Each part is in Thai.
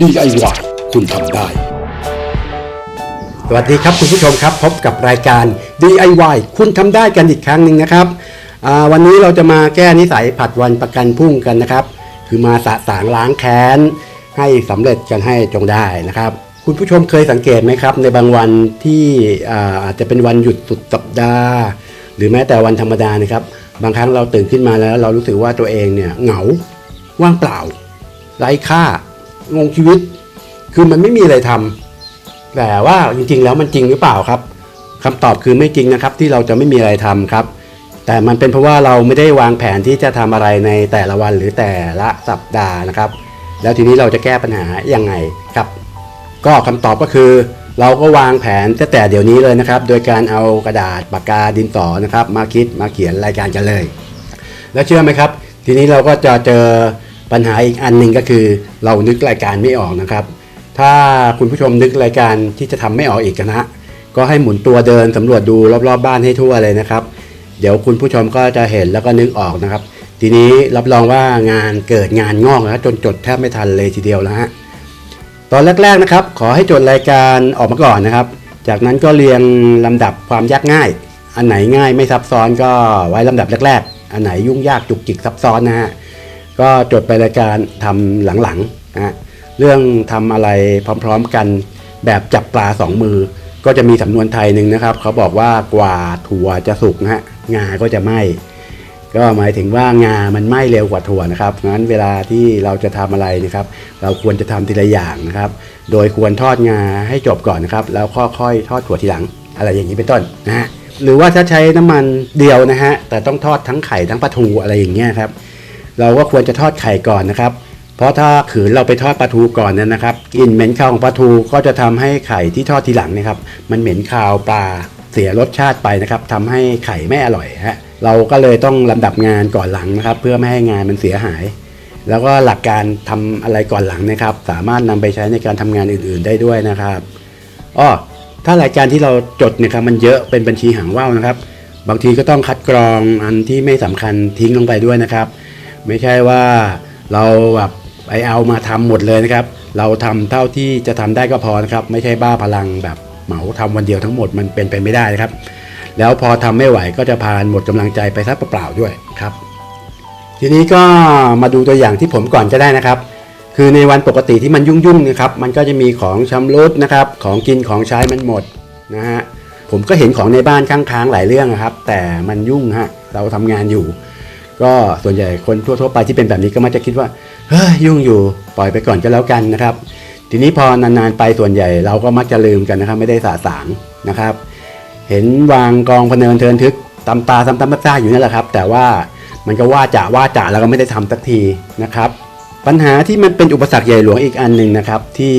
DIY คุณทำได้ สวัสดีครับคุณผู้ชมครับ พบกับรายการ DIY คุณทำได้กันอีกครั้งหนึ่งนะครับวันนี้เราจะมาแก้นิสัยผัดวันประกันพรุ่งกันนะครับ คือมาสะสางล้างแค้น ให้สำเร็จกันให้จงได้นะครับ คุณผู้ชมเคยสังเกตไหมครับ ในบางวันที่อาอาจจะเป็นวันหยุดสุดสัปดาห์ หรือแม้แต่วันธรรมดานะครับ บางครั้งเราตื่นขึ้นมาแล้ว เรารู้สึกว่าตัวเองเนี่ยเหงาว่างเปล่าไร้ค่า งงชีวิต คือมันไม่มีอะไรทำแต่ว่าจริงๆแล้วมันจริงหรือเปล่าครับคำตอบคือไม่จริงนะครับ ที่เราจะไม่มีอะไรทำครับ แต่มันเป็นเพราะว่าเราไม่ได้วางแผนที่จะทำอะไรในแต่ละวันหรือแต่ละสัปดาห์นะครับ แล้วทีนี้เราจะแก้ปัญหายังไงครับ ก็คำตอบก็คือ เราก็วางแผนตั้งแต่เดี๋ยวนี้เลยนะครับ โดยการเอากระดาษปากกาดินสอนะครับ มาคิดมาเขียนรายการกันเลย แล้วเชื่อไหมครับ ทีนี้เราก็จะเจอ ปัญหาอีกอันหนึ่งก็คือเรานึกรายการไม่ออกนะครับ ถ้าคุณผู้ชมนึกรายการที่จะทำไม่ออกอีกนะฮะก็ให้หมุนตัวเดินสำรวจดูรอบๆบบ้านให้ทั่วเลยนะครับ เดี๋ยวคุณผู้ชมก็จะเห็นแล้วก็นึกออกนะครับ ทีนี้รับรองว่างานเกิดงานงอกนะจนจดแทบไม่ทันเลยทีเดียวนะฮะตอนแรกๆนะครับ ขอให้จดรายการออกมาก่อนนะครับ จากนั้นก็เรียงลำดับความยากง่าย อันไหนง่ายไม่ซับซ้อนก็ไว้ลำดับแรกๆ อันไหนยุ่งยากจุกจิกซับซ้อนนะฮะ ก็จดไปรายการทำหลังๆนะฮะเรื่องทำอะไรพร้อมๆกันแบบจับปลาสองมือ ก็จะมีสำนวนไทยหนึ่งนะครับ เขาบอกว่ากว่าถั่วจะสุกนะฮะงาก็จะไหม้ก็หมายถึงว่างามันไหม้เร็วกว่าถั่วนะครับงั้นเวลาที่เราจะทำอะไรนะครับ เราควรจะทำทีละอย่างนะครับ โดยควรทอดงาให้จบก่อนนะครับ แล้วค่อยๆทอดถั่วทีหลัง อะไรอย่างนี้เป็นต้นนะฮะหรือว่าถ้าใช้น้ำมันเดียวนะฮะแต่ต้องทอดทั้งไข่ทั้งปลาทูอะไรอย่างเงี้ยครับ เราก็ควรจะทอดไข่ก่อนนะครับ เพราะถ้าขืนเราไปทอดปลาทูก่อนนั้นนะครับกลิ่นเหม็นคาวของปลาทูก็จะทำให้ไข่ที่ทอดทีหลังเนะครับ มันเหม็นคาวปลาเสียรสชาติไปนะครับทำให้ไข่ไม่อร่อยฮะเราก็เลยต้องลำดับงานก่อนหลังนะครับ เพื่อไม่ให้งานมันเสียหาย แล้วก็หลักการทำอะไรก่อนหลังนะครับ สามารถนำไปใช้ในการทำงานอื่นๆได้ด้วยนะครับอ้อถ้ารายการที่เราจดเนี่ยครับมันเยอะเป็นบัญชีหางว่าวนะครับ บางทีก็ต้องคัดกรองอันที่ไม่สำคัญทิ้งลงไปด้วยนะครับ ไม่ใช่ว่าเราแบบไปเอามาทำหมดเลยนะครับ เราทำเท่าที่จะทำได้ก็พอนะครับ ไม่ใช่บ้าพลังแบบเหมาทำวันเดียวทั้งหมดมันเป็นไปไม่ได้นะครับ แล้วพอทำไม่ไหวก็จะพานหมดกำลังใจไปซะเปล่าๆด้วยครับ ทีนี้ก็มาดูตัวอย่างที่ผมก่อนก็ได้นะครับ คือในวันปกติที่มันยุ่งๆนะครับ มันก็จะมีของชำรุดนะครับ ของกินของใช้มันหมดนะฮะผมก็เห็นของในบ้านข้างๆหลายเรื่องนะครับ แต่มันยุ่งฮะเราทำงานอยู่ ก็ส่วนใหญ่คนทั่วๆไปที่เป็นแบบนี้ก็มักจะคิดว่าเฮ้ยยุ่งอยู่ปล่อยไปก่อนก็แล้วกันนะครับ ทีนี้พอนานๆไปส่วนใหญ่เราก็มักจะลืมกันนะครับ ไม่ได้สาสางนะครับ เห็นวางกองพเนินเทินทึกตำตาซ้ำตำตาอยู่นั่นแหละครับ แต่ว่ามันก็ว่าจะว่าจะแล้วก็ไม่ได้ทำสักทีนะครับ ปัญหาที่มันเป็นอุปสรรคใหญ่หลวงอีกอันหนึ่งนะครับที่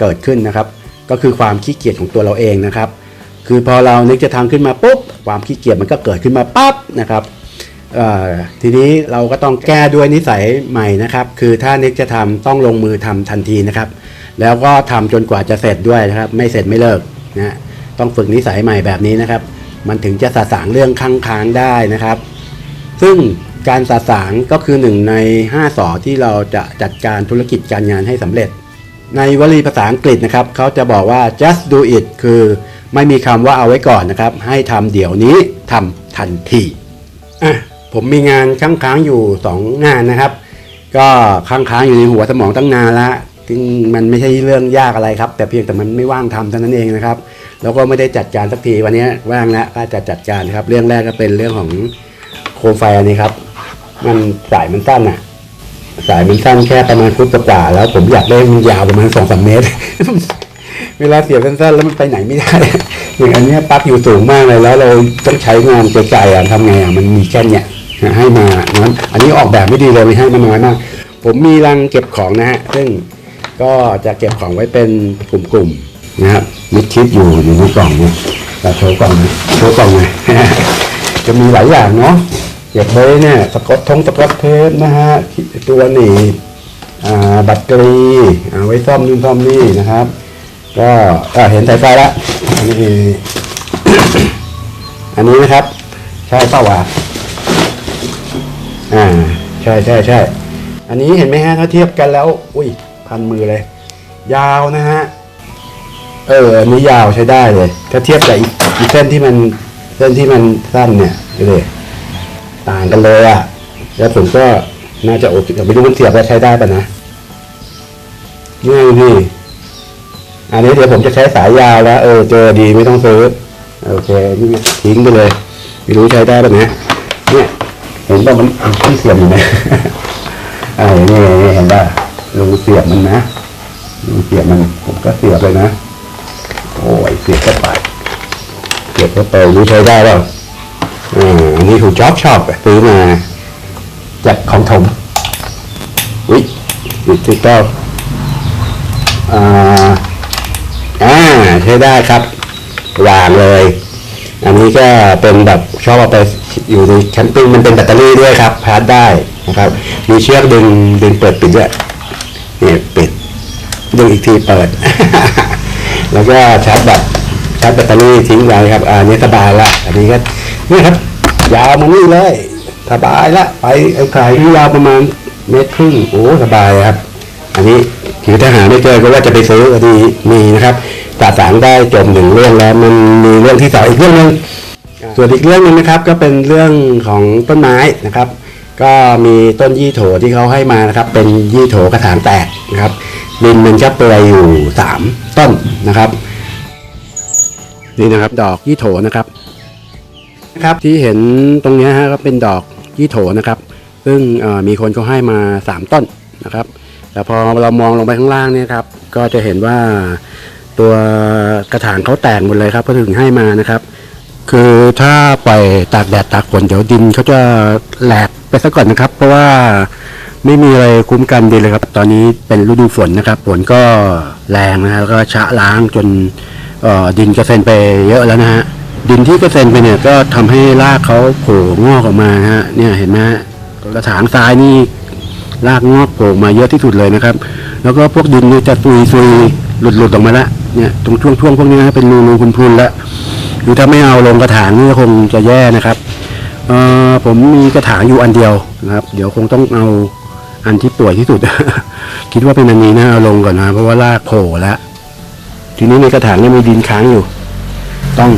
เกิดขึ้นนะครับ ก็คือความขี้เกียจของตัวเราเองนะครับ คือพอเรานึกจะทำขึ้นมาปุ๊บความขี้เกียจมันก็เกิดขึ้นมาปั๊บนะครับ ทีนี้เราก็ต้องแก้ด้วยนิสัยใหม่นะครับ คือถ้านึกจะทำต้องลงมือทำทันทีนะครับ แล้วก็ทำจนกว่าจะเสร็จด้วยนะครับ ไม่เสร็จไม่เลิกนะฮะต้องฝึกนิสัยใหม่แบบนี้นะครับ มันถึงจะสะสางเรื่องค้างค้างได้นะครับ ซึ่งการสะสางก็คือหนึ่งใน 5สอที่เราจะจัดการธุรกิจการงานให้สำเร็จ ในวลีภาษาอังกฤษนะครับเขาจะบอกว่า just do it คือไม่มีคำว่าเอาไว้ก่อนนะครับ ให้ทำเดี๋ยวนี้ทำทันทีอะ ผมมีงานค้างค้างอยู่2งงานนะครับ ก็ค้างค้างอยู่ในหัวสมองตั้งนานแล้วซึ่งมันไม่ใช่เรื่องยากอะไรครับ แต่เพียงแต่มันไม่ว่างทำเท่านั้นเองนะครับ แล้วก็ไม่ได้จัดการสักทีวันนี้ว่างแล้วก็จะจัดการครับ เรื่องแรกก็เป็นเรื่องของโคมไฟอันนี้ครับ มันสายมันสั้นอะสายมันสั้นแค่ประมาณฟุตกว่าแล้ว ผมอยากได้มันยาวประมาณสองสามเมตร เวลาเสียบสั้นๆแล้วมันไปไหนไม่ได้อย่างอันนี้ปลั๊กอยู่สูงมากเลยแล้วเราต้องใช้งานไกลๆอะทำไงอะมันมีแค่เนี้ย ให้มานั้นอันนี้ออกแบบไม่ดีเลยให้มาน้อยมาก ผมมีรังเก็บของนะฮะ ซึ่งก็จะเก็บของไว้เป็นกลุ่มๆนะครับมิดชิดอยู่อยู่ในกล่องเนี่ยแต่โชว์กล่องนะโชว์กล่องเลยจะมีหลายอย่างเนาะเก็บไว้เนี่ยสกอตทงสกอตเทปนะฮะตัวหนีบบัตเตอรี่เอาไว้ซ่อมนู่นซ่อมนี่นะครับ ก็เห็นสายไฟแล้วอันนี้อันนี้นะครับ ใช่เปล่าวะ อ่าใช่ใช่ใช่อันนี้เห็นไหมฮะถ้าเทียบกันแล้ว อุ้ยพันมือเลย ยาวนะฮะเอออันนี้ยาวใช้ได้เลย ถ้าเทียบกับอีกเส้นที่มันเส้นที่มันสั้นเนี่ยดูดิต่างกันเลยอะ่ะ แล้วผมก็น่าจะโอเคแต่ไม่รู้มันเสียบแล้วใช้ได้ปะนะนี่ไงพี่อันนี้เดี๋ยวผมจะใช้สายยาวแล้ว เออเจอดีไม่ต้องซื้อโอเคนี่ทิ้งไปเลย ไม่รู้ใช้ได้ปะนะเนี่ย เห็นป่ะมันมันที่เสียบอยู่นะอ่านี่นี่เห็นป่ะรูเสียบมันนะรูเสียบมัน ผมก็เสียบเลยนะ โอ้ยเสียบเข้าไปเสียบเข้าไปรู้ใช้ได้แล้วอ่าอันนี้คุณจ๊อบชอบอะซื้อมาจากของถมอุ้ยติดติดก็อ่าอ่าใช้ได้ครับวางเลย อันนี้ก็เป็นแบบชอบเอาไป อยู่ในแคมปิ้งมันเป็นแบตเตอรี่ด้วยครับพาร์ทได้นะครับ มีเชือกดึงดึงเปิดปิดด้วยนี่ปิดดึงอีกทีเปิด แล้วก็ชาร์จแบตชาร์จแบตเตอรี่ทิ้งไว้ครับอ่านี้สบายละอันนี้ก็นี่ครับ ยาวมานี่เลยสบายละไปไอ้ขายที่ยาวประมาณเมตรครึ่งโอ้สบายครับ อันนี้ถือถ้าหาไม่เจอก็ว่าจะไปซื้อก็ดีมีนะครับสาสางได้จบหนึ่งเรื่องแล้วมันมีเรื่องที่สองอีกเรื่องหนึ่ง ส่วนอีกเรื่องหนึงนะครับก็เป็นเรื่องของต้นไม้นะครับ ก็มีต้นยี่โถที่เขาให้มานะครับ เป็นยี่โถกระถางแตกนะครับดินมันจะเปลือยอยู่สามต้นนะครับ นี่นะครับดอกยี่โถนะครับนะครับที่เห็นตรงนี้ฮะก็เป็นดอกยี่โถนะครับ ซึ่งมีคนเขาให้มาสามต้นนะครับ แต่พอเรามองลงไปข้างล่างเนี่ยครับ ก็จะเห็นว่าตัวกระถางเขาแตกหมดเลยครับก็ถึงให้มานะครับ คือถ้าปล่อยตากแดดตากฝนเดี๋ยวดินเขาจะแหลกไปซะก่อนนะครับ เพราะว่าไม่มีอะไรคุ้มกันดินเลยครับ ตอนนี้เป็นฤดูฝนนะครับฝนก็แรงนะฮะแล้วก็ชะล้างจนดินกระเซ็นไปเยอะแล้วนะฮะดินที่กระเซ็นไปเนี่ยก็ทำให้รากเขาโผล่งอกออกมาฮะเนี่ยเห็นไหมกระถางทรายนี่รากงอกโผล่มาเยอะที่สุดเลยนะครับ แล้วก็พวกดินเนี่ยจะซุยซุยหลุดหลุดออกมาละเนี่ยตรงช่วงช่วงพวกนี้นะเป็นรูรูพุนพุนละ คือถ้าไม่เอาลงกระถางนี่คงจะแย่นะครับเอ่อผมมีกระถางอยู่อันเดียวนะครับ เดี๋ยวคงต้องเอาอันที่ป่วยที่สุด คิดว่าเป็นอันนี้นะเอาลงก่อนนะเพราะว่ารากโผล่แล้วทีนี้ในกระถางนี่มีดินค้างอยู่ ต้อง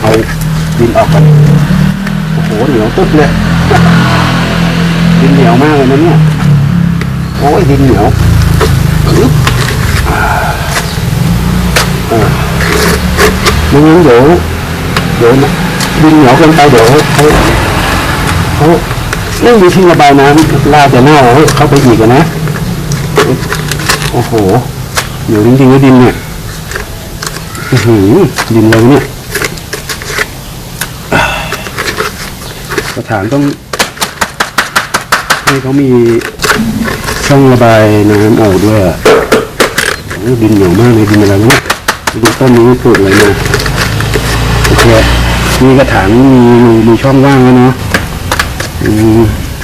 เอาดินออกก่อนโอ้โหเหนียวตุ๊บเลยดินเหนียวมากเลยนะเนี่ยโอ้ยดินเหนียวไม่งั้นเดี๋ยว เดี๋ยวดินเหนียวเกินไปเดี๋ยวเขาเขาไม่มีที่ระบายน้ำลาจะเน่าเข้าไปอีกนะ โอ้โหเหนียวจริงๆนะดินเนี่ยหือดินเลยเนี่ยอ่ากระถางต้องให้เขามีช่องระบายน้ำออกด้วยดินเหนียวมากเลยดินอะไรเนี่ยดินต้นนี้ปลูกอะไรมา โอเคมีกระถางมีมีช่องว่างแล้วเนาะ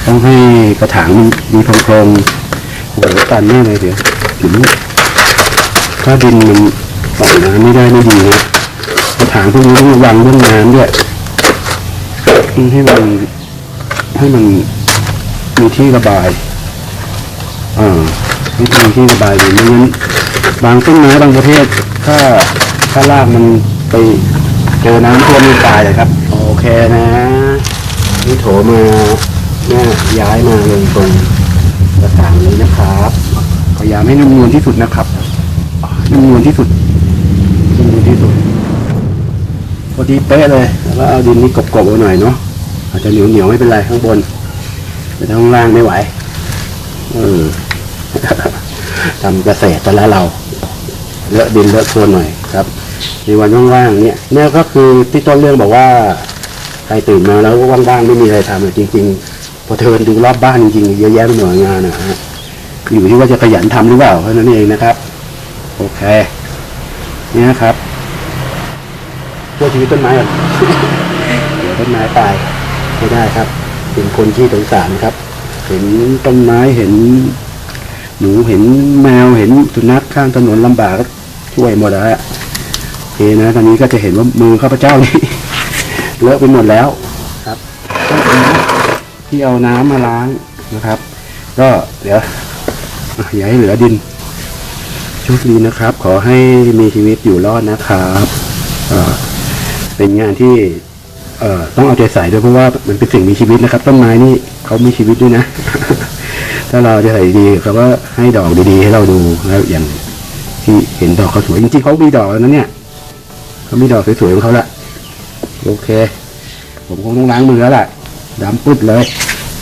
ต้องให้กระถางมันมีโพรงๆโอ้โหตันแน่เลยเดี๋ยวถึงถ้าดินมันปล่อยน้ำไม่ได้ไม่ดีนะกระถางพวกนี้ต้องระวังเรื่องน้ำด้วยอืมให้มันให้มันมีที่ระบายอ่าม่มีที่ระบายอยู่ไม่งั้นบางต้นไม้บางประเภทถ้าถ้ารากมันไป เจอน้ำท่วมมันตายเลยครับ โอเคนะนี่โถมาเนี่ยย้ายมาลงตรงกระถางเลยนะครับพยายามให้นุ่มนวลที่สุดนะครับนุ่มนวลที่สุดนุ่มนวลที่สุดพอดีเป๊ะเลยแล้วเอาดินนี่กบๆไว้หน่อยเนาะอาจจะเหนียวเหนียวไม่เป็นไรข้างบน แต่ข้างล่างไม่ไหวเออทำเกษตรแต่ละเราเลอะดินเลอะโคลนหน่อย ครับในวันว่างๆเนี่ยเนี่ยก็คือที่ต้นเรื่องบอกว่าใครตื่นมาแล้วว่างๆไม่มีอะไรทำจริง ๆ พอเทินดูรอบบ้านจริงๆเยอะแยะไปหมดงานนะฮะอยู่ที่ว่าจะขยันทำหรือเปล่าเท่านั้นเองนะครับ โอเคเนี่ยครับพวกชีวิตต้นไม้เดี๋ยวต้นไม้ตายไม่ได้ครับ เป็นคนที่สงสารครับ เห็นต้นไม้เห็น หนูเห็นแมวเห็นสุนัขข้างถนนลำบากก็ช่วยหมดแล้วฮะ นะ ตอนนี้ก็จะเห็นว่ามือข้าพเจ้านี่เลอะไปหมดแล้วครับที่เอาน้ำมาล้างนะครับ ก็เดี๋ยวอะอย่าให้เหลือดินโชคดีนะครับ ขอให้มีชีวิตอยู่รอดนะครับเป็นงานที่เอต้องเอาใจใส่ด้วยเพราะว่ามันเป็นสิ่งมีชีวิตนะครับ ต้นไม้นี่เขามีชีวิตด้วยนะถ้าเราจะใส่ดีเขาก็ให้ดอกดีๆ ให้เราดูแล้วอย่างที่เห็นดอกเขาสวยจริงๆเขามีดอกแล้วนะเนี่ย เขามีดอกสวยๆของเขาละโอเค ผมคงต้องล้างมือแล้วล่ะดำปึ๊ดเลย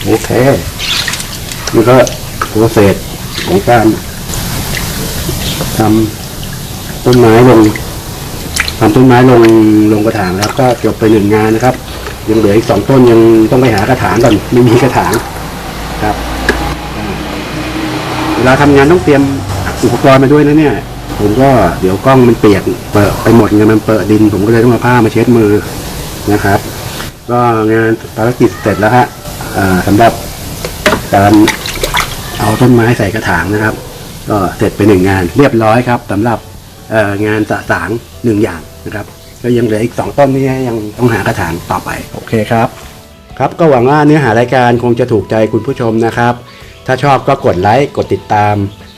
โอเคนี่ก็โปรเซสของการทำต้นไม้ลงทำต้นไม้ลงลงกระถางแล้วก็จบไปหนึ่งงานนะครับ ยังเหลืออีกสองต้นยังต้องไปหากระถางก่อนไม่มีกระถางครับอ่าเวลาทำงานต้องเตรียมอุปกรณ์มาด้วยนะเนี่ย ผมก็เดี๋ยวกล้องมันเปียกเปิดไปหมดไงมันเปิดดิน ผมก็เลยต้องมาผ้ามาเช็ดมือนะครับ ก็งานภารกิจเสร็จแล้วฮะสำหรับการเอาต้นไม้ใส่กระถางนะครับ ก็เสร็จไปหนึ่งงานเรียบร้อยครับสำหรับงานสะสางหนึ่งอย่างนะครับก็ยังเหลืออีกสองต้นที่ยังต้องหากระถางต่อไป โอเคครับ ครับก็หวังว่าเนื้อหารายการคงจะถูกใจคุณผู้ชมนะครับ ถ้าชอบก็กดไลค์กดติดตาม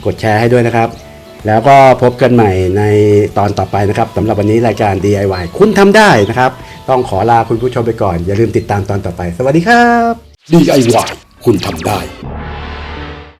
กดแชร์ให้ด้วยนะครับ แล้วก็พบกันใหม่ในตอนต่อไปนะครับสำหรับวันนี้รายการ DIY คุณทำได้นะครับ ต้องขอลาคุณผู้ชมไปก่อน อย่าลืมติดตามตอนต่อไป สวัสดีครับ DIY คุณทำได้